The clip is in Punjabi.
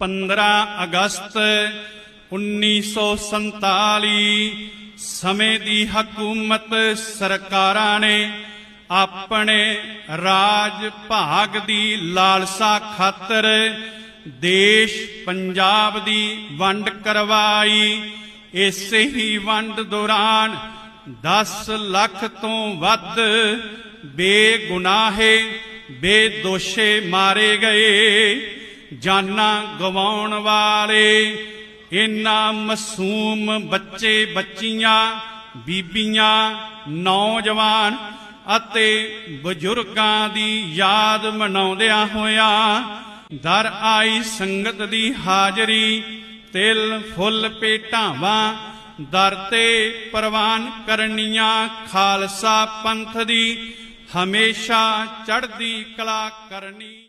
15 ਅਗਸਤ 1947 ਸਮੇਂ ਦੀ ਹਕੂਮਤ ਸਰਕਾਰਾਂ ਨੇ ਆਪਣੇ ਰਾਜ ਭਾਗ ਦੀ ਲਾਲਸਾ ਖਾਤਰ ਦੇਸ਼ ਪੰਜਾਬ ਦੀ ਵੰਡ ਕਰਵਾਈ। ਇਸੇ ਹੀ ਵੰਡ ਦੌਰਾਨ 10 ਲੱਖ ਤੋਂ ਵੱਧ ਬੇਗੁਨਾਹੇ, ਬੇਦੋਸ਼ੇ ਮਾਰੇ ਗਏ। ਜਾਨਾਂ ਗਵਾਉਣ ਵਾਲੇ ਇਨ੍ਹਾਂ ਮਾਸੂਮ ਬੱਚੇ ਬੱਚੀਆਂ, ਬੀਬੀਆਂ, ਨੌਜਵਾਨ ਅਤੇ ਬਜ਼ੁਰਗਾਂ ਦੀ ਯਾਦ ਮਨਾਉਂਦਿਆਂ ਹੋਇਆ ਦਰ ਆਈ ਸੰਗਤ ਦੀ ਹਾਜ਼ਰੀ, ਤਿਲ ਫੁੱਲ ਭੇਟਾਵਾਂ, ਦਰ ਤੇ ਪ੍ਰਵਾਨ ਕਰਨੀਆਂ ਖਾਲਸਾ ਪੰਥ ਦੀ ਹਮੇਸ਼ਾ ਚੜ੍ਹਦੀ ਕਲਾ ਕਰਨੀ।